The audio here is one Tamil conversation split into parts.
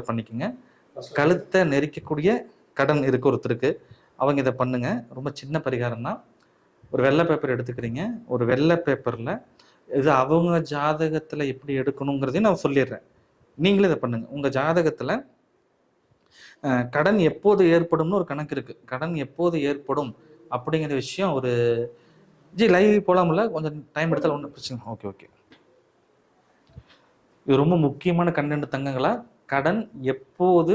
பரிகாரம் பண்ணிக்கோங்க. கழுத்தை நெரிக்கக்கூடிய கடன் இருக்கு ஒருத்தருக்கு. அவங்க இதை பண்ணுங்க. ரொம்ப சின்ன பரிகாரம் தான் ஒரு வெள்ளை பேப்பர் எடுத்துக்கிறீங்க. ஒரு வெள்ளை பேப்பரில் இது அவங்க ஜாதகத்தில் எப்படி எடுக்கணுங்கிறதையும் நான் சொல்லிடுறேன். நீங்களும் இதை பண்ணுங்க. உங்கள் ஜாதகத்தில் கடன் எப்போது ஏற்படும்னு ஒரு கணக்கு இருக்கு. கடன் எப்போது ஏற்படும் அப்படிங்கிற விஷயம் ஒரு ஜி லைவ் போலாம்ல? கொஞ்சம் டைம் எடுத்தால் ஒன்றும் பிரச்சனை ஓகே ஓகே. இது ரொம்ப முக்கியமான கண்டென்ட் தங்கங்களா? கடன் எப்போது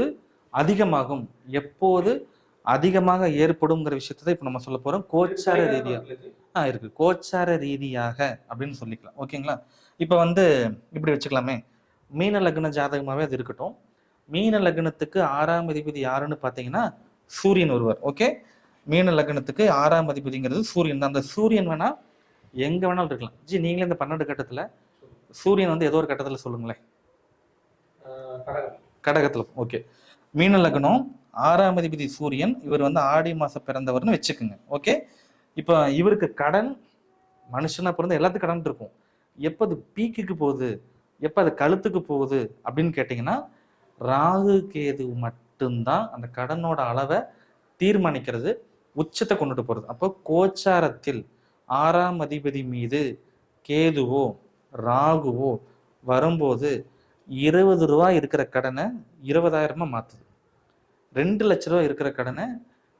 அதிகமாகும் எப்போது அதிகமாக ஏற்படுங்கிற விஷயத்தை தான் இப்போ நம்ம சொல்ல போறோம். கோச்சார ரீதியா. ஆ இருக்கு. கோச்சார ரீதியாக அப்படின்னு சொல்லிக்கலாம். ஓகேங்களா? இப்போ வந்து இப்படி வச்சுக்கலாமே. மீன லக்ன ஜாதகமாவே அது இருக்கட்டும். மீன லக்னத்துக்கு ஆறாம் அதிபதி யாருன்னு பார்த்தீங்கன்னா சூரியன் ஒருவர். ஓகே? மீன லக்னத்துக்கு ஆறாம் அதிபதிங்கிறது சூரியன் தான். அந்த சூரியன் வேணா எங்க வேணாலும் இருக்கலாம். ஜி நீங்களே இந்த பன்னெண்டு கட்டத்துல சூரியன் வந்து ஏதோ ஒரு கட்டத்துல சொல்லுங்களேன். கடகத்துல ஓகே மீன லக்னம் ஆறாம் அதிபதி சூரியன் இவர் வந்து ஆடி மாசம் பிறந்தவர்னு வச்சுக்கோங்க ஓகே இப்போ இவருக்கு கடன் மனுஷனா பிறந்த எல்லாத்துக்கும் கடன் இருக்கும். எப்போ அது பீக்குக்கு போகுது? எப்போ அது கழுத்துக்கு போகுது? அப்படின்னு கேட்டிங்கன்னா ராகு கேது மட்டும்தான் அந்த கடனோட அளவை தீர்மானிக்கிறது உச்சத்தை கொண்டுட்டு போறது. அப்போ கோச்சாரத்தில் ஆறாம் அதிபதி மீது கேதுவோ ராகுவோ வரும்போது இருபது ரூபா இருக்கிற கடனை இருபதாயிரமா மாத்துது. ரெண்டு லட்ச ரூபா இருக்கிற கடனை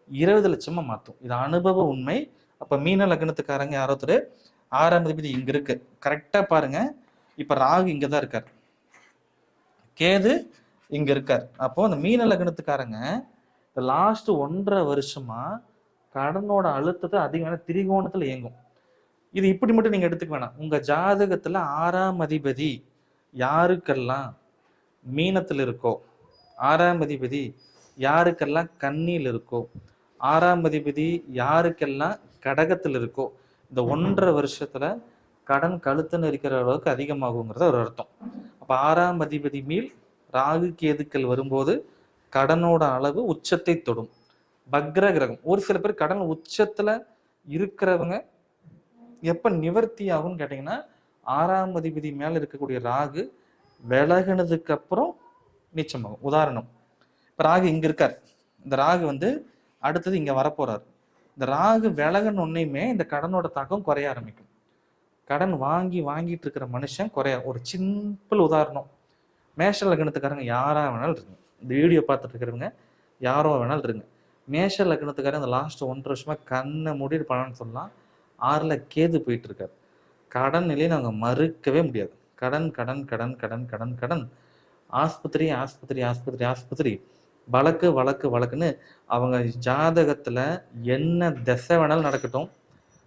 இருபது லட்சமா மாத்தும். இது அனுபவ உண்மை. அப்ப மீன லக்னத்துக்காரங்க யாரோ ஒருத்தர் ஆறாம் அதிபதி இங்க இருக்கு. கரெக்டா பாருங்க. இப்ப ராகு இங்கதான் இருக்கார். கேது இங்க இருக்கார். அப்போ அந்த மீன லக்னத்துக்காரங்க இந்த லாஸ்ட் ஒன்றரை வருஷமா கடனோட அழுத்தத்தை அதிகமான திரிகோணத்துல இயங்கும். இது இப்படி மட்டும் நீங்க எடுத்துக்க வேணாம். உங்க ஜாதகத்துல ஆறாம் அதிபதி யாருக்கெல்லாம் மீனத்தில் இருக்கோ ஆறாம் அதிபதி யாருக்கெல்லாம் கண்ணியில் இருக்கோ ஆறாம் அதிபதி யாருக்கெல்லாம் கடகத்தில் இருக்கோ இந்த ஒன்றரை வருஷத்துல கடன் கழுத்துன்னு இருக்கிற அளவுக்கு அதிகமாகுங்கிறது ஒரு அர்த்தம். அப்போ ஆறாம் அதிபதி மீல் ராகு கேதுக்கள் வரும்போது கடனோட அளவு உச்சத்தை தொடும். பக்ர கிரகம். ஒரு சில பேர் கடன் உச்சத்துல இருக்கிறவங்க எப்ப நிவர்த்தி ஆகும்னு கேட்டீங்கன்னா ஆறாம் அதிபதி மேலே இருக்கக்கூடிய ராகு விலகினதுக்கு அப்புறம் நீச்சமாகும். உதாரணம் இப்போ ராகு இங்கே இருக்கார். இந்த ராகு வந்து அடுத்தது இங்கே வரப்போறார். இந்த ராகு விலகன உடனேயுமே இந்த கடனோட தாக்கம் குறைய ஆரம்பிக்கும். கடன் வாங்கி வாங்கிட்டு இருக்கிற மனுஷன் குறைய ஒரு சிம்பிள் உதாரணம். மேஷ லக்னத்துக்காரங்க யாராக வேணாலும் இருங்க. இந்த வீடியோ பார்த்துட்டு இருக்கிறவங்க யாரோ வேணாலும் இருங்க. மேஷ லக்னத்துக்காரங்க இந்த லாஸ்ட் ஒன்றரை வருஷமா கண்ணை மூடிட்டு பணம்னு சொல்லலாம். ஆறுல கேது போயிட்டு இருக்காரு. கடன் நிலையை நாங்கள் மறுக்கவே முடியாது. கடன் கடன் கடன் கடன் கடன் கடன். ஆஸ்பத்திரி ஆஸ்பத்திரி ஆஸ்பத்திரி ஆஸ்பத்திரி. வழக்கு வழக்கு வழக்குன்னு அவங்க ஜாதகத்தில் என்ன திசை வேணாலும் நடக்கட்டும்.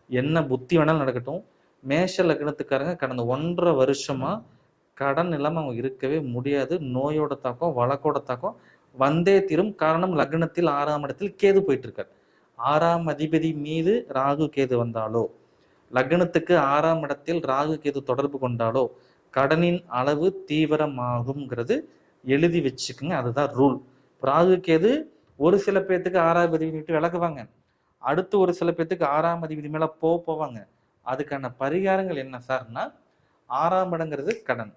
என்ன புத்தி வேணாலும் நடக்கட்டும். மேஷ லக்னத்துக்காரங்க கடந்த ஒன்றரை வருஷமாக கடன் இல்லாமல் அவங்க இருக்கவே முடியாது. நோயோட தாக்கம் வழக்கோட தாக்கம். வந்தே தீரும் காரணம் லக்னத்தில் ஆறாம் இடத்தில் கேது போயிட்டு இருக்கார். ஆறாம் அதிபதி மீது ராகு கேது வந்தாலோ லக்னத்துக்கு ஆறாம் இடத்தில் ராகு கேது தொடர்பு கொண்டாலோ கடனின் அளவு தீவிரமாகுங்கிறது எழுதி வச்சுக்கோங்க. அதுதான் ரூல் ராகு கேது ஒரு சில பேர்த்துக்கு ஆறாம் அதிபதி விட்டு விளக்குவாங்க அடுத்து ஒரு சில பேர்த்துக்கு ஆறாம் அதிபதி மேல போ போவாங்க. அதுக்கான பரிகாரங்கள் என்ன சார்னா ஆறாம் இடங்கிறது கடன்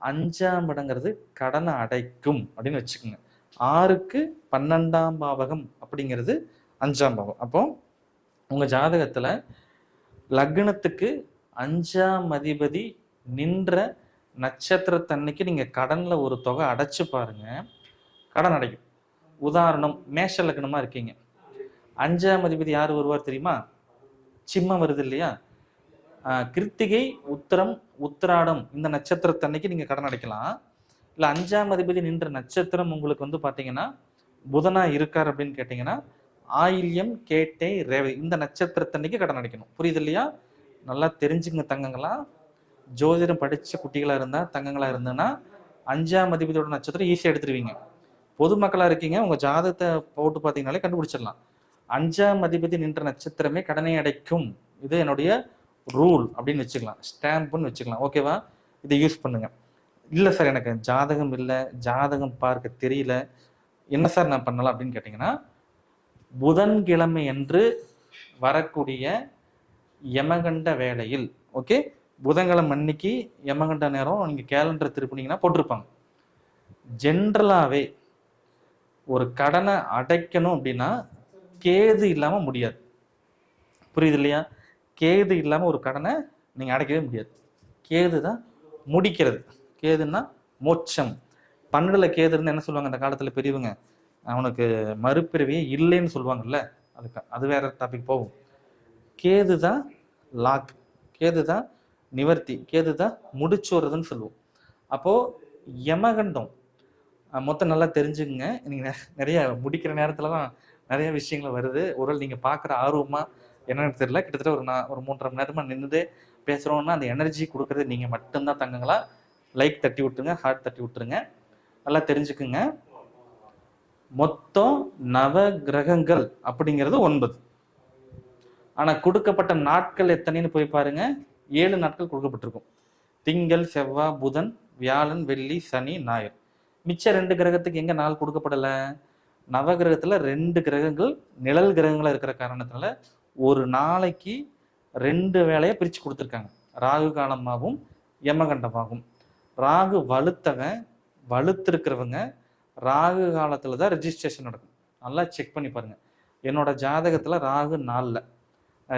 அஞ்சாம் இடங்கிறது கடனை அடைக்கும் அப்படின்னு வச்சுக்கோங்க. ஆறுக்கு பன்னெண்டாம் பாவகம் அப்படிங்கிறது அஞ்சாம் பாவம் அப்போ உங்க ஜாதகத்துல லக்னத்துக்கு அஞ்சாம் அதிபதி நின்ற நட்சத்திரத்தன்னைக்கு நீங்க கடன்ல ஒரு தொகை அடைச்சு பாருங்க. கடன் அடைக்கும் உதாரணம் மேஷ லக்னமா இருக்கீங்க. அஞ்சாம் அதிபதி யார் வருவார் தெரியுமா? சிம்மம் வருது இல்லையா? கிருத்திகை உத்திரம் உத்திராடம் இந்த நட்சத்திரத்தன்னைக்கு நீங்க கடன் அடைக்கலாம். இல்ல அஞ்சாம் அதிபதி நின்ற நட்சத்திரம் உங்களுக்கு வந்து பார்த்தீங்கன்னா புதனா இருக்கார் அப்படின்னு கேட்டீங்கன்னா ஆயில்யம் கேட்டை ரேவதி. இந்த நட்சத்திரத்தன்னைக்கு கடன் அடைக்கணும். புரியுது இல்லையா நல்லா தெரிஞ்சுங்க தங்கங்களா. ஜோதிடம் படிச்ச குட்டிகளா இருந்தா தங்கங்களா இருந்ததுன்னா அஞ்சாம் அதிபதியோட நட்சத்திரம் ஈஸியா எடுத்துருவீங்க. பொதுமக்களா இருக்கீங்க உங்க ஜாதகத்தை போட்டு பார்த்தீங்கனாலே கண்டுபிடிச்சிடலாம். அஞ்சாம் அதிபதி நின்ற நட்சத்திரமே கடனை அடைக்கும். இது என்னுடைய ரூல் அப்படின்னு வச்சுக்கலாம். ஸ்டாம்ப்னு வச்சுக்கலாம். ஓகேவா? இதை யூஸ் பண்ணுங்க. இல்லை சார் எனக்கு ஜாதகம் இல்லை. ஜாதகம் பார்க்க தெரியல. என்ன சார் நான் பண்ணலாம் அப்படின்னு கேட்டிங்கன்னா புதன்கிழமை என்று வரக்கூடிய யமகண்ட வேளையில் ஓகே புதன்கிழமை அன்னைக்கு யமகண்ட நேரம் நீங்கள் கேலண்டர் திருப்பினீங்கன்னா போட்டிருப்பாங்க. ஜென்ரலாகவே ஒரு கடனை அடைக்கணும் அப்படின்னா கேது இல்லாமல் முடியாது. புரியுது இல்லையா? கேது இல்லாமல் ஒரு கடனை நீங்கள் அடைக்கவே முடியாது. கேது தான் முடிக்கிறது. கேதுன்னா மோட்சம். பன்னெண்டில் கேது இருந்து என்ன சொல்லுவாங்க அந்த காலத்தில் பெரியவங்க? அவனுக்கு மறுபிறவியே இல்லைன்னு சொல்லுவாங்கல்ல அதுக்கு அது வேற டாபிக் போகும். கேது தான் லாக் கேது தான் நிவர்த்தி கேது தான் முடிச்சுறதுன்னு சொல்லுவோம். அப்போது யமகண்டம் மொத்தம் நல்லா தெரிஞ்சுக்குங்க. நீங்கள் நிறைய முடிக்கிற நேரத்தில் தான் நிறைய விஷயங்கள் வருது. ஒரு நீங்கள் பார்க்குற ஆர்வமாக என்னன்னு தெரியல. கிட்டத்தட்ட ஒரு நான் ஒரு மூன்றரை மணி நேரமாக நின்றுதே பேசுகிறோன்னா அந்த எனர்ஜி கொடுக்குறது நீங்கள் மட்டும்தான் தங்கங்களா? லைக் தட்டி விட்டுருங்க ஹார்ட் தட்டி விட்டுருங்க. நல்லா தெரிஞ்சுக்குங்க. மொத்தம் நவ கிரகங்கள் அப்படிங்கிறது ஒன்பது. ஆனால் கொடுக்கப்பட்ட நாட்கள் எத்தனைன்னு போய் பாருங்க. ஏழு நாட்கள் கொடுக்கப்பட்டிருக்கும். திங்கள் செவ்வாய் புதன் வியாழன் வெள்ளி சனி ஞாயிறு. மிச்ச ரெண்டு கிரகத்துக்கு எங்கே நாள் கொடுக்கப்படலை? நவ கிரகத்தில் ரெண்டு கிரகங்கள் நிழல் கிரகங்களாக இருக்கிற காரணத்தினால ஒரு நாளைக்கு ரெண்டு வேலையை பிரித்து கொடுத்துருக்காங்க. ராகு காலமாகவும் யமகண்டமாகவும். ராகு வலுத்தவன் வலுத்திருக்கிறவங்க ராகு காலத்தில் தான் ரிஜிஸ்ட்ரேஷன் நடக்கும். நல்லா செக் பண்ணி பாருங்கள் என்னோட ஜாதகத்தில் ராகு நாளில்.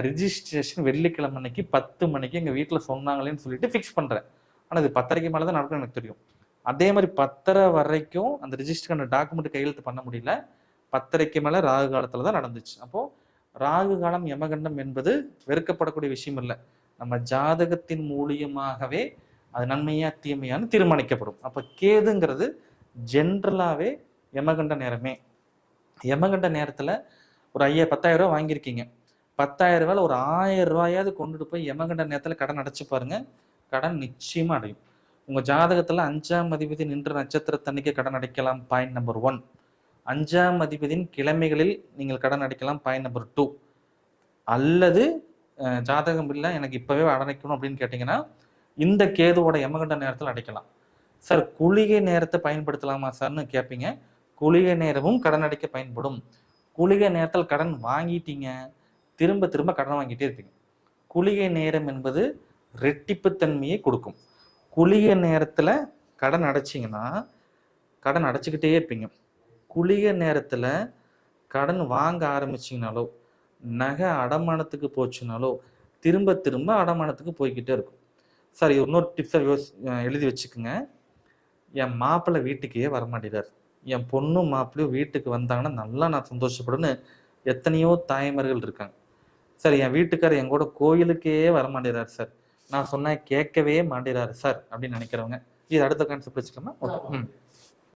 ரிஜிஸ்ட்ரேஷன் வெள்ளிக்கிழமை அன்னைக்கு பத்து மணிக்கு எங்கள் வீட்டில் சொன்னாங்களேன்னு சொல்லிட்டு ஃபிக்ஸ் பண்ணுறேன் ஆனால் இது பத்தரைக்கு மேலே தான் நடக்கும் எனக்கு தெரியும். அதே மாதிரி பத்தரை வரைக்கும் அந்த ரிஜிஸ்டருக்கான டாக்குமெண்ட் கையெழுத்து பண்ண முடியல. பத்தரைக்கு மேலே ராகு காலத்தில் தான் நடந்துச்சு. அப்போது ராகு காலம் யமகண்டம் என்பது வெறுக்கப்படக்கூடிய விஷயம் இல்லை. நம்ம ஜாதகத்தின் மூலியமாகவே அது நன்மையா தீமையான்னு தீர்மானிக்கப்படும். அப்போ கேதுங்கிறது ஜென்ரலாகவே யமகண்ட நேரமே. யமகண்ட நேரத்தில் ஒரு ஐயா பத்தாயிரம் ரூபா வாங்கியிருக்கீங்க. பத்தாயிரம் ரூபாயில் ஒரு ஆயிரம் ரூபாயாவது கொண்டுட்டு போய் யமகண்ட நேரத்தில் கடன் அடைச்சு பாருங்க. கடன் நிச்சயமாக அடையும். உங்கள் ஜாதகத்தில் அஞ்சாம் அதிபதி நின்ற நட்சத்திரத்தன்னைக்கு கடன் அடைக்கலாம் பாயிண்ட் நம்பர் ஒன் அஞ்சாம் அதிபதியின் கிழமைகளில் நீங்கள் கடன் அடைக்கலாம் பாயிண்ட் நம்பர் டூ அல்லது ஜாதகம் இல்லை எனக்கு இப்போவே அடைக்கணும் அப்படின்னு கேட்டிங்கன்னா இந்த கேதுவோட யமகண்ட நேரத்தில் அடைக்கலாம். சார் குளிகை நேரத்தை பயன்படுத்தலாமா சார்னு கேட்பீங்க குளிகை நேரமும் கடன் அடைக்க பயன்படும். குளிகை நேரத்தில் கடன் வாங்கிட்டீங்க. திரும்ப திரும்ப கடன் வாங்கிட்டே இருப்பீங்க. குளிகை நேரம் என்பது ரெட்டிப்புத்தன்மையை கொடுக்கும். குளிகை நேரத்தில் கடன் அடைச்சிங்கன்னா கடன் அடைச்சிக்கிட்டே இருப்பீங்க. குளிகை நேரத்தில் கடன் வாங்க ஆரம்பிச்சிங்கனாலோ நகை அடமானத்துக்கு போச்சுனாலோ திரும்ப திரும்ப அடமானத்துக்கு போய்கிட்டே இருக்கும். சார் இன்னொரு டிப்ஸை யோசி எழுதி வச்சுக்கோங்க. என் மாப்பிள்ளை வீட்டுக்கே வரமாட்டேறார். என் பொண்ணும் மாப்பிள்ளையும் வீட்டுக்கு வந்தாங்கன்னா நல்லா நான் சந்தோஷப்படுன்னு எத்தனையோ தாய்மார்கள் இருக்காங்க. சார் என் வீட்டுக்காரர் என் கூட கோயிலுக்கே வரமாட்டேறாரு சார். நான் சொன்னா கேட்கவே மாட்டேறாரு சார் அப்படின்னு நினைக்கிறவங்க. இது அடுத்த கான்செப்ட் வச்சுக்கலாமா? ஓகே ம்.